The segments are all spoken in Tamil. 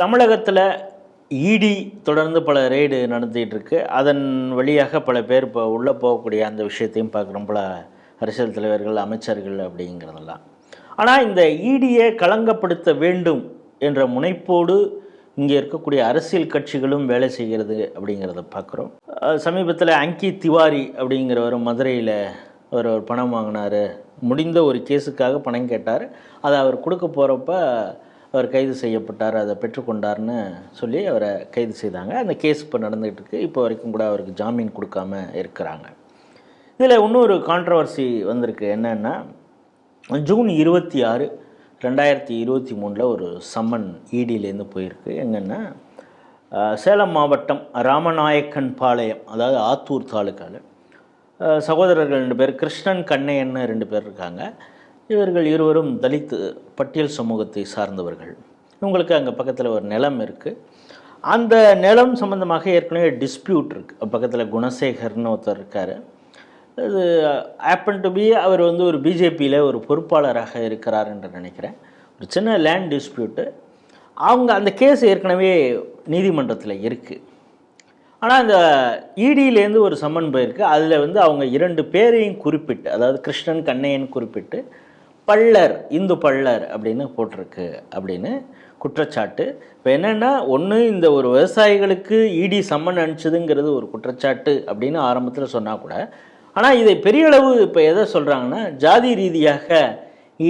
தமிழகத்தில் இடி தொடர்ந்து பல ரெய்டு நடந்துகிட்டு இருக்கு அதன் வழியாக பல பேர் இப்போ உள்ளே போகக்கூடிய அந்த விஷயத்தையும் பார்க்குறோம். பல அரசியல் தலைவர்கள் அமைச்சர்கள் அப்படிங்கிறதெல்லாம். ஆனால் இந்த ஈடியை களங்கப்படுத்த வேண்டும் என்ற முனைப்போடு இங்கே இருக்கக்கூடிய அரசியல் கட்சிகளும் வேலை செய்கிறது அப்படிங்கிறத பார்க்குறோம். சமீபத்தில் அங்கி திவாரி அப்படிங்கிறவர் மதுரையில் அவர் ஒரு பணம் வாங்கினார். முடிந்த ஒரு கேஸுக்காக பணம் கேட்டார். அதை அவர் கொடுக்க போகிறப்ப அவர் கைது செய்யப்பட்டார் அதை பெற்றுக்கொண்டார்னு சொல்லி அவரை கைது செய்தாங்க. அந்த கேஸ் இப்போ நடந்துகிட்டு இருக்குது இப்போ வரைக்கும் கூட அவருக்கு ஜாமீன் கொடுக்காம இருக்கிறாங்க. இதில் இன்னொரு கான்ட்ரவர்சி வந்திருக்கு. என்னென்னா ஜூன் இருபத்தி ஆறு ரெண்டாயிரத்தி இருபத்தி மூணில் ஒரு சம்மன் இடியிலேருந்து போயிருக்கு. எங்கன்னா சேலம் மாவட்டம் ராமநாயக்கன் பாளையம் அதாவது ஆத்தூர் தாலுக்காவில் சகோதரர்கள் ரெண்டு பேர் கிருஷ்ணன் கண்ணையன்னு ரெண்டு பேர் இருக்காங்க. இவர்கள் இருவரும் தலித் பட்டியல் சமூகத்தை சார்ந்தவர்கள். இவங்களுக்கு அங்கே பக்கத்தில் ஒரு நிலம் இருக்குது அந்த நிலம் சம்மந்தமாக ஏற்கனவே டிஸ்பியூட் இருக்குது பக்கத்தில் குணசேகர்னு ஒருத்தர் இருக்கார். இது ஆப்பன் டு பி அவர் வந்து ஒரு பிஜேபியில் ஒரு பொறுப்பாளராக இருக்கிறார் என்று நினைக்கிறேன். ஒரு சின்ன லேண்ட் டிஸ்பியூட்டு அவங்க அந்த கேஸ் ஏற்கனவே நீதிமன்றத்தில் இருக்குது ஆனால் அந்த இடியிலேருந்து ஒரு சம்மன் போயிருக்கு. அதில் வந்து அவங்க இரண்டு பேரையும் குறிப்பிட்டு அதாவது கிருஷ்ணன் கண்ணையன் குறிப்பிட்டு பள்ளர் இந்து பள்ளர் அப்படின்னு போட்டிருக்கு அப்படின்னு குற்றச்சாட்டு. இப்போ என்னென்னா ஒன்று இந்த ஒரு விவசாயிகளுக்கு இடி சம்மன் அனுப்பிச்சதுங்கிறது ஒரு குற்றச்சாட்டு அப்படின்னு ஆரம்பத்தில் சொன்னால் கூட. ஆனால் இதை பெரிய அளவு இப்போ எதை சொல்கிறாங்கன்னா ஜாதி ரீதியாக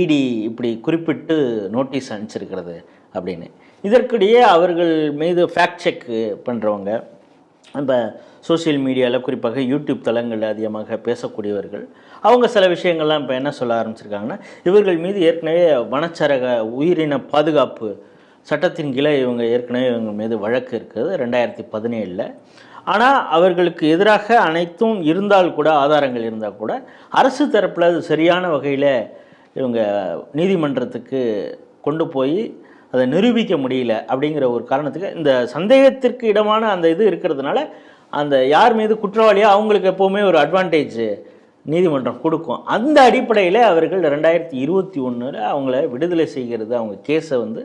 இடி இப்படி குறிப்பிட்டு நோட்டீஸ் அனுப்பிச்சிருக்கிறது அப்படின்னு. இதற்கிடையே அவர்கள் மீது ஃபேக்ட் செக் பண்ணுறவங்க நம்ம சோஷியல் மீடியாவில் குறிப்பாக யூடியூப் தளங்களில் அதிகமாக பேசக்கூடியவர்கள் அவங்க சில விஷயங்கள்லாம் இப்போ என்ன சொல்ல ஆரம்பிச்சிருக்காங்கன்னா இவர்கள் மீது ஏற்கனவே வனச்சரக உயிரின பாதுகாப்பு சட்டத்தின் கீழே இவங்க ஏற்கனவே இவங்க மீது வழக்கு இருக்குது ரெண்டாயிரத்தி பதினேழில். ஆனால் அவர்களுக்கு எதிராக அனைத்தும் இருந்தால் கூட ஆதாரங்கள் இருந்தால் கூட அரசு தரப்பில் அது சரியான வகையில் இவங்க நீதிமன்றத்துக்கு கொண்டு போய் அதை நிரூபிக்க முடியல அப்படிங்கிற ஒரு காரணத்துக்கு இந்த சந்தேகத்திற்கு இடமான அந்த இது இருக்கிறதுனால அந்த யார் மீது குற்றவாளியோ அவங்களுக்கு எப்போவுமே ஒரு அட்வான்டேஜ் நீதிமன்றம் கொடுக்கும். அந்த அடிப்படையில் அவர்கள் ரெண்டாயிரத்தி இருபத்தி ஒன்றில் அவங்கள விடுதலை செய்கிறது அவங்க கேஸை வந்து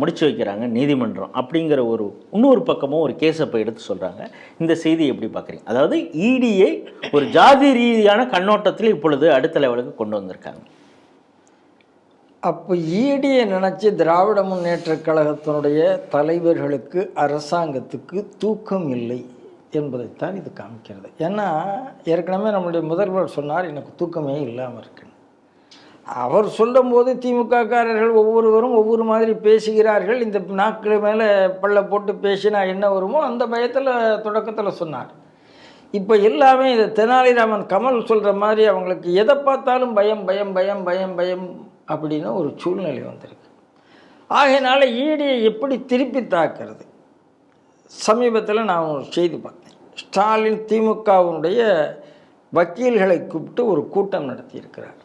முடிச்சு வைக்கிறாங்க நீதிமன்றம் அப்படிங்கிற ஒரு இன்னொரு பக்கமும் ஒரு கேஸை இப்போ எடுத்து சொல்கிறாங்க இந்த செய்தி எப்படி பார்க்குறீங்க? அதாவது இடியை ஒரு ஜாதி ரீதியான கண்ணோட்டத்தில் இப்பொழுது அடுத்த லெவலுக்கு கொண்டு வந்திருக்காங்க. அப்போ ஈடியை நினச்சி திராவிட முன்னேற்ற கழகத்தினுடைய தலைவர்களுக்கு அரசாங்கத்துக்கு தூக்கம் இல்லை என்பதைத்தான் இது காமிக்கிறது. ஏன்னா ஏற்கனவே நம்மளுடைய முதல்வர் சொன்னார் எனக்கு தூக்கமே இல்லாமல் இருக்குன்னு அவர் சொல்லும்போது திமுககாரர்கள் ஒவ்வொருவரும் ஒவ்வொரு மாதிரி பேசுகிறார்கள். இந்த நாட்கள் மேலே பள்ள போட்டு பேசினா என்ன வருமோ அந்த பயத்தில் தொடக்கத்தில் சொன்னார். இப்போ எல்லாமே இது தெனாலிராமன் கமல் சொல்கிற மாதிரி அவங்களுக்கு எதை பார்த்தாலும் பயம் பயம் பயம் பயம் பயம் அப்படின்னு ஒரு சூழ்நிலை வந்திருக்கு. ஆகையினால ஈடியை எப்படி திருப்பி தாக்குறது? சமீபத்தில் நான் ஒரு செய்தி பார்த்தேன். ஸ்டாலின் திமுகவினுடைய வக்கீல்களை கூப்பிட்டு ஒரு கூட்டம் நடத்தியிருக்கிறார்.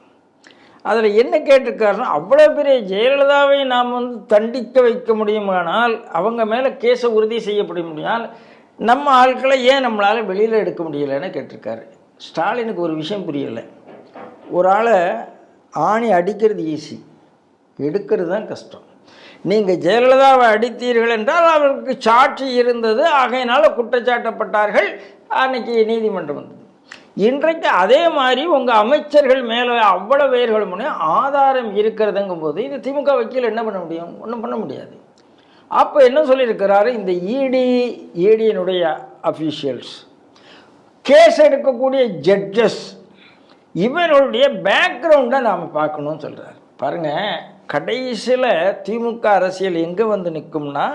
அதில் என்ன கேட்டிருக்காருன்னா அவ்வளோ பெரிய ஜெயலலிதாவை நாம் வந்து தண்டிக்க வைக்க முடியுமானால் அவங்க மேலே கேஸை உறுதி செய்யப்பட முடியால் நம்ம ஆட்களை ஏன் நம்மளால் வெளியில் எடுக்க முடியலைன்னு கேட்டிருக்காரு. ஸ்டாலினுக்கு ஒரு விஷயம் புரியலை. ஒரு ஆளை ஆணி அடிக்கிறது ஈஸி எடுக்கிறது தான் கஷ்டம். நீங்கள் ஜெயலலிதாவை அடித்தீர்கள் என்றால் அவருக்கு சாட்சி இருந்தது. ஆகையினால் குற்றச்சாட்டப்பட்டார்கள். அன்னைக்கு நீதிமன்றம் வந்தது. இன்றைக்கு அதே மாதிரி உங்கள் அமைச்சர்கள் மேலே அவ்வளோ வேர்கள் முன்னே ஆதாரம் இருக்கிறதுங்கும் போது இந்த திமுக வக்கீல் என்ன பண்ண முடியும்? ஒன்றும் பண்ண முடியாது. அப்போ என்ன சொல்லியிருக்கிறாரு? இந்த இடி இடியினுடைய அஃபீஷியல்ஸ் கேஸ் எடுக்கக்கூடிய ஜட்ஜஸ் இவருடைய பேக்ரவுண்டை நாம் பார்க்கணும்னு சொல்கிறார் பாருங்கள் கடைசியில் திமுக அரசியல் எங்கே வந்து நிற்கும்னா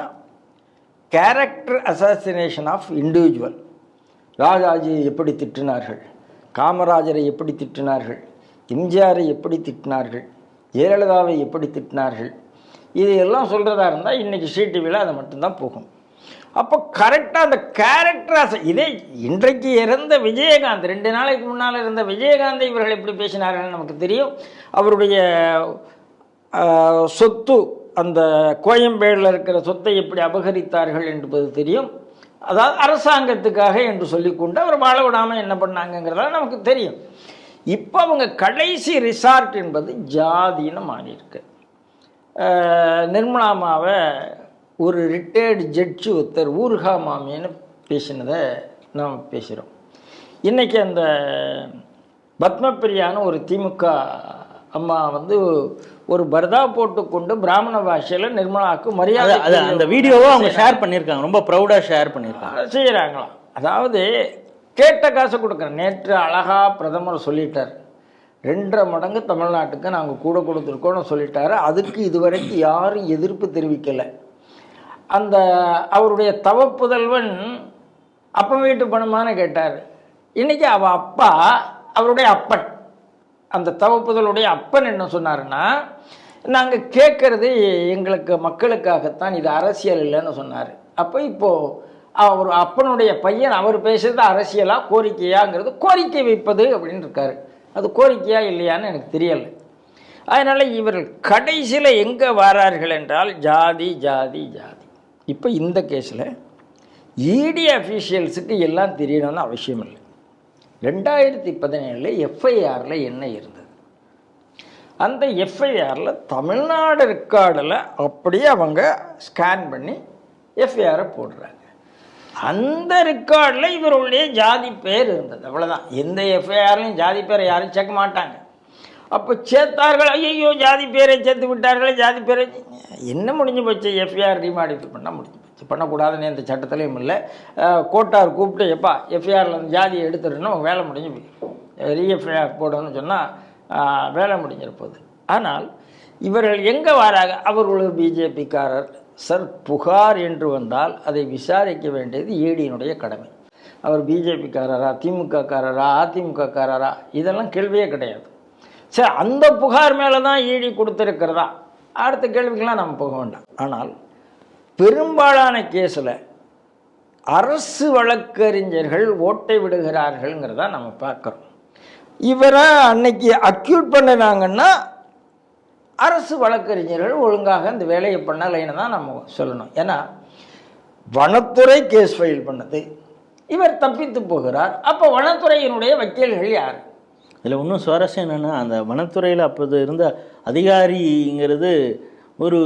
கேரக்டர் அசாசினேஷன் ஆஃப் இண்டிவிஜுவல் ராஜாஜியை எப்படி திட்டினார்கள்? காமராஜரை எப்படி திட்டினார்கள்? எம்ஜிஆரை எப்படி திட்டினார்கள்? ஜெயலலிதாவை எப்படி திட்டினார்கள்? இதையெல்லாம் சொல்கிறதா இருந்தால் இன்றைக்கி டிவியில் அது மட்டும்தான் போகும். அப்போ கரெக்டாக அந்த கேரக்டர் இதே இன்றைக்கு இறந்த விஜயகாந்த் ரெண்டு நாளைக்கு முன்னால் இருந்த விஜயகாந்தை இவர்கள் எப்படி பேசினார்கள் நமக்கு தெரியும். அவருடைய சொத்து அந்த கோயம்பேடில் இருக்கிற சொத்தை எப்படி அபகரித்தார்கள் என்பது தெரியும். அதாவது அரசாங்கத்துக்காக என்று சொல்லிக்கொண்டு அவர் வாழ விடாமல் என்ன பண்ணாங்கங்கிறதெல்லாம் நமக்கு தெரியும். இப்போ அவங்க கடைசி ரிசார்ட் என்பது ஜாதின்னு மாறி நிர்மலாமாவை ஒரு ரிட்டையர்டு ஜட்ஜு ஒருத்தர் ஊர்கா மாமின்னு பேசினதை நாம் பேசுகிறோம் இன்றைக்கி அந்த பத்மபிரியான ஒரு திமுக அம்மா வந்து ஒரு பர்தா போட்டுக்கொண்டு பிராமண பாஷையில் நிர்மலாவுக்கு மரியாதை அது அந்த வீடியோவை அவங்க ஷேர் பண்ணியிருக்காங்க ரொம்ப ப்ரௌடாக ஷேர் பண்ணியிருக்காங்க. செய்கிறாங்களாம். அதாவது கேட்ட காசை கொடுக்குறேன். நேற்று அழகா பிரதமர் சொல்லிட்டார். ரெண்டரை மடங்கு தமிழ்நாட்டுக்கு நாங்கள் கூட கொடுத்துருக்கோம்னு சொல்லிட்டாரு. அதுக்கு இதுவரைக்கும் யாரும் எதிர்ப்பு தெரிவிக்கலை. அந்த அவருடைய தவப்புதல்வன் அப்பன் வீட்டு பணமான்னு கேட்டார். இன்றைக்கி அவள் அப்பா அவருடைய அப்பன். அந்த தவப்புதலுடைய அப்பன் என்ன சொன்னாருன்னா நாங்கள் கேட்குறது எங்களுக்கு மக்களுக்காகத்தான் இது அரசியல் இல்லைன்னு சொன்னார். அப்போ இப்போது அவர் அப்பனுடைய பையன் அவர் பேசுறது அரசியலாக கோரிக்கையாங்கிறது கோரிக்கை வைப்பது அப்படின்னு இருக்காரு. அது கோரிக்கையா இல்லையான்னு எனக்கு தெரியலை. அதனால் இவர்கள் கடைசியில் எங்கே வரார்கள் என்றால் ஜாதி ஜாதி ஜாதி. இப்போ இந்த கேஸில் இடி அஃபீஷியல்ஸுக்கு எல்லாம் தெரியணும்னு அவசியம் இல்லை. ரெண்டாயிரத்தி பதினேழில் எஃப்ஐஆரில் என்ன இருந்தது? அந்த எஃப்ஐஆரில் தமிழ்நாடு ரெக்கார்டில் அப்படியே அவங்க ஸ்கேன் பண்ணி எஃப்ஐஆரை போடுறாங்க. அந்த ரெக்கார்டில் இவருடைய ஜாதி பேர் இருந்தது. அவ்வளோதான் எந்த எஃப்ஐஆர்லையும் ஜாதி பேரை யாரும் சேர்க்க மாட்டாங்க. அப்போ சேர்த்தார்கள். ஐயோ ஜாதி பேரை சேர்த்து விட்டார்களே ஜாதி பேரை. என்ன முடிஞ்சு போச்சு? எஃப்ஐஆர் ரீமாடிஃபை பண்ணால் முடிஞ்சு போச்சு. பண்ணக்கூடாதுன்னு எந்த சட்டத்திலையும் இல்லை. கோட்டார் கூப்பிட்டு எப்பா எஃப்ஐஆரில் அந்த ஜாதியை எடுத்துடணும் வேலை முடிஞ்சு போய் ரீஎஃப்ஐஆர் போடணும்னு சொன்னால் வேலை முடிஞ்சிட போகுது ஆனால் இவர்கள் எங்கே வராங்க அவர் ஒரு பிஜேபிக்காரர் சார் புகார் என்று வந்தால் அதை விசாரிக்க வேண்டியது e ஏடியினுடைய கடமை. அவர் பிஜேபிக்காரரா திமுககாரரா அதிமுககாரரா இதெல்லாம் கேள்வியே கிடையாது. சரி அந்த புகார் மேலே தான் ஈடி கொடுத்துருக்கிறதா? அடுத்த கேள்விக்கெலாம் நம்ம போக வேண்டாம். ஆனால் பெரும்பாலான கேஸில் அரசு வழக்கறிஞர்கள் ஓட்டை விடுகிறார்கள்ங்கிறத நம்ம பார்க்குறோம். இவரை அன்னைக்கு அக்யூட் பண்ணினாங்கன்னா அரசு வழக்கறிஞர்கள் ஒழுங்காக இந்த வேலையை பண்ணலைன்னு தான் நம்ம சொல்லணும். ஏன்னா வனத்துறை கேஸ் ஃபைல் பண்ணது. இவர் தப்பித்து போகிறார். அப்போ வனத்துறையினுடைய வக்கீல்கள் யார்? இதில் இன்னும் சுவாரஸ்யம் என்னென்னா அந்த வனத்துறையில் அப்போது இருந்த அதிகாரிங்கிறது ஒரு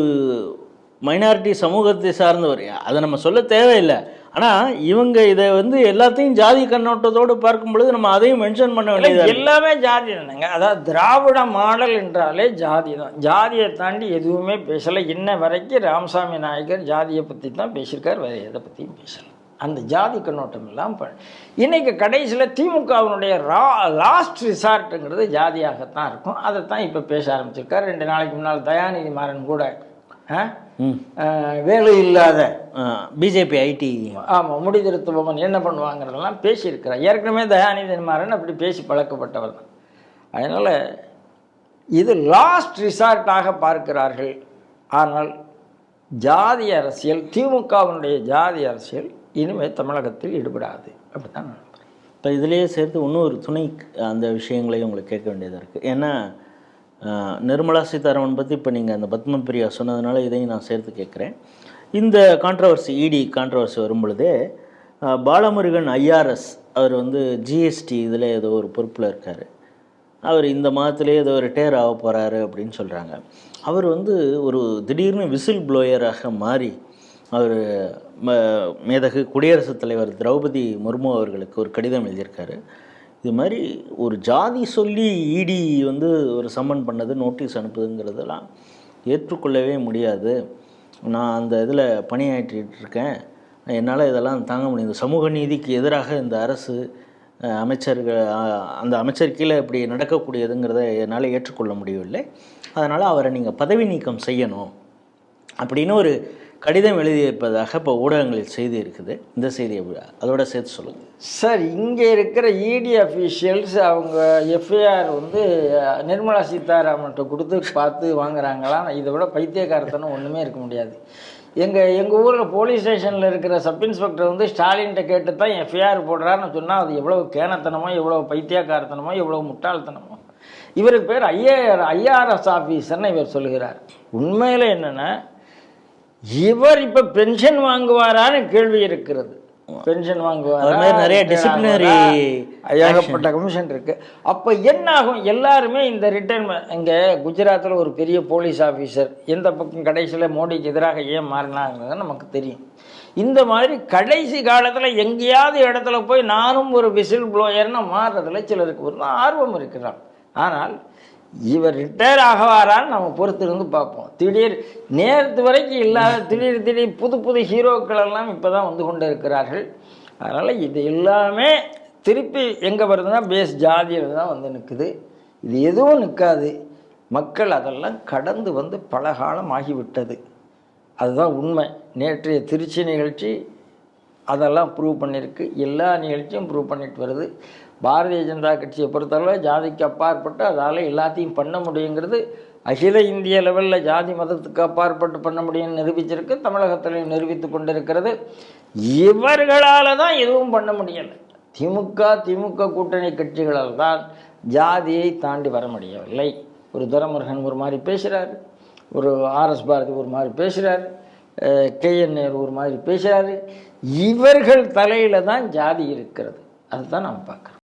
மைனாரிட்டி சமூகத்தை சார்ந்தவர். அதை நம்ம சொல்ல தேவையில்லை. ஆனால் இவங்க இதை வந்து எல்லாத்தையும் ஜாதி கண்ணோட்டத்தோடு பார்க்கும் பொழுது நம்ம அதையும் மென்ஷன் பண்ண வேண்டியது எல்லாமே ஜாதி தானேங்க. அதாவது திராவிட மாடல் என்றாலே ஜாதி தான். ஜாதியை தாண்டி எதுவுமே பேசலை. இன்ன வரைக்கும் ராமசாமி நாயக்கர் ஜாதியை பற்றி தான் பேசியிருக்கார் வேறு எதை பற்றியும் பேசலை. அந்த ஜாதி கண்ணோட்டம் எல்லாம் இன்னைக்கு கடைசியில் திமுகவினுடைய ரா லாஸ்ட் ரிசார்ட்டுங்கிறது ஜாதியாகத்தான் இருக்கும். அதை தான் இப்போ பேச ஆரம்பிச்சிருக்கார். ரெண்டு நாளைக்கு முன்னால் தயாநிதி மாறன் கூட வேலை இல்லாத பிஜேபி ஐடி. ஆமாம் முடிதிருத்துவமன் என்ன பண்ணுவாங்கிறதெல்லாம் பேசியிருக்கிறார். ஏற்கனவே தயாநிதி மாறன் அப்படி பேசி பழக்கப்பட்டவர் தான். அதனால் இது லாஸ்ட் ரிசார்ட்டாக பார்க்கிறார்கள். ஆனால் ஜாதி அரசியல் திமுகவினுடைய ஜாதி அரசியல் இனிமேல் தமிழகத்தில் ஈடுபடாது. அப்படித்தான் நான் இப்போ இதிலேயே சேர்த்து இன்னும் ஒரு துணை அந்த விஷயங்களையும் உங்களுக்கு கேட்க வேண்டியதாக இருக்குது ஏன்னா நிர்மலா சீதாராமன் பற்றி இப்போ நீங்கள் அந்த பத்மபிரியா சொன்னதுனால இதையும் நான் சேர்த்து கேட்குறேன். இந்த கான்ட்ரவர்சி இடி கான்ட்ரவர்சி வரும்பொழுதே பாலமுருகன் ஐஆர்எஸ் அவர் வந்து ஜிஎஸ்டி இதில் ஏதோ ஒரு பொறுப்பில் இருக்கார். அவர் இந்த மாதத்துலேயே ஏதோ ரிட்டையர் ஆக போகிறாரு அப்படின்னு சொல்கிறாங்க அவர் வந்து ஒரு திடீர்னு விசில் ப்ளோயராக மாறி அவர் மேதகு குடியரசுத் தலைவர் திரௌபதி முர்மு அவர்களுக்கு ஒரு கடிதம் எழுதியிருக்காரு. இது மாதிரி ஒரு ஜாதி சொல்லி இடி வந்து ஒரு சம்மன் பண்ணது நோட்டீஸ் அனுப்புதுங்கிறதெல்லாம் ஏற்றுக்கொள்ளவே முடியாது. நான் அந்த இதில் பணியாற்றிட்டு இருக்கேன். என்னால் இதெல்லாம் தாங்க முடியாது சமூக நீதிக்கு எதிராக இந்த அரசு அமைச்சர்கள் அந்த அமைச்சர் கீழே இப்படி நடக்கக்கூடியதுங்கிறத என்னால் ஏற்றுக்கொள்ள முடியவில்லை. அதனால் அவரை நீங்கள் பதவி நீக்கம் செய்யணும் அப்படின்னு ஒரு கடிதம் எழுதியிருப்பதாக இப்போ ஊடகங்களில் செய்தி இருக்குது. இந்த செய்தியை அதோட சேர்த்து சொல்லுங்கள் சார் இங்கே இருக்கிற இடி அஃபீஷியல்ஸ் அவங்க எஃப்ஐஆர் வந்து நிர்மலா சீதாராமன்ட்ட கொடுத்து பார்த்து வாங்குறாங்களா? இதை விட பைத்தியக்காரத்தனம் ஒன்றுமே இருக்க முடியாது. எங்கள் எங்கள் ஊரில் போலீஸ் ஸ்டேஷனில் இருக்கிற சப் இன்ஸ்பெக்டர் வந்து ஸ்டாலின்கிட்ட கேட்டு தான் எஃப்ஐஆர் போடுறாருன்னு சொன்னால் அது எவ்வளோ கேனத்தனமோ எவ்வளோ பைத்தியக்காரத்தனமோ எவ்வளோ முட்டாள்தனமோ. இவருக்கு பேர் ஐஏஆர் ஐஆர்எஸ் ஆஃபீஸர்னு இவர் சொல்லுகிறார். உண்மையில் என்னென்னா இவர் இப்போ பென்ஷன் வாங்குவாரான்னு கேள்வி இருக்கிறது. பென்ஷன் வாங்குவாரா? நிறைய ஆகுவாரா? ஏகப்பட்ட கமிஷன் இருக்கு. அப்போ என்ன ஆகும் எல்லாருமே இந்த ரிட்டர்ன்மெண்ட் இங்கே குஜராத்தில் ஒரு பெரிய போலீஸ் ஆஃபீஸர் எந்த பக்கம் கடைசியில் மோடிக்கு எதிராக ஏன் மாறினாங்கிறது நமக்கு தெரியும். இந்த மாதிரி கடைசி காலத்தில் எங்கேயாவது இடத்துல போய் நானும் ஒரு விசில் ப்ளோயர்னு மாறுறதுல சிலருக்கு ஒரு ஆர்வம் இருக்கிறான். ஆனால் இவர் ரிட்டையர் ஆகவாரான்னு நம்ம பொறுத்திருந்து பார்ப்போம். திடீர் நேரத்து வரைக்கும் இல்லாத திடீர் திடீர் புது புது ஹீரோக்கள் எல்லாம் இப்போ தான் வந்து கொண்டு இருக்கிறார்கள் அதனால் இது எல்லாமே திருப்பி எங்கே வருதுன்னா பேஸ் ஜாதியில் தான் வந்து நிற்குது இது எதுவும் நிற்காது மக்கள் அதெல்லாம் கடந்து வந்து பல காலம் ஆகிவிட்டது. அதுதான் உண்மை. நேற்றைய திருச்சி நிகழ்ச்சி அதெல்லாம் ப்ரூவ் பண்ணியிருக்கு. எல்லா நிகழ்ச்சியும் ப்ரூவ் பண்ணிட்டு வருது. பாரதிய ஜனதா கட்சியை பொறுத்தளவு ஜாதிக்கு அப்பாற்பட்டு அதால் எல்லாத்தையும் பண்ண முடியுங்கிறது அகில இந்திய லெவலில் ஜாதி மதத்துக்கு அப்பாற்பட்டு பண்ண முடியும்னு நிரூபிச்சிருக்கு தமிழகத்திலையும் நிரூபித்து கொண்டிருக்கிறது. இவர்களால் தான் எதுவும் பண்ண முடியலை. திமுக திமுக கூட்டணி கட்சிகளால் தான் ஜாதியை தாண்டி வர முடியவில்லை. ஒரு துரமுருகன் ஒரு மாதிரி பேசுகிறாரு ஒரு ஆர்எஸ் பாரதி ஒரு மாதிரி பேசுகிறாரு கேஎன் நேரு ஒரு மாதிரி பேசுகிறாரு இவர்கள் தலையில் தான் ஜாதி இருக்கிறது. அதுதான் நாம் பார்க்குறோம்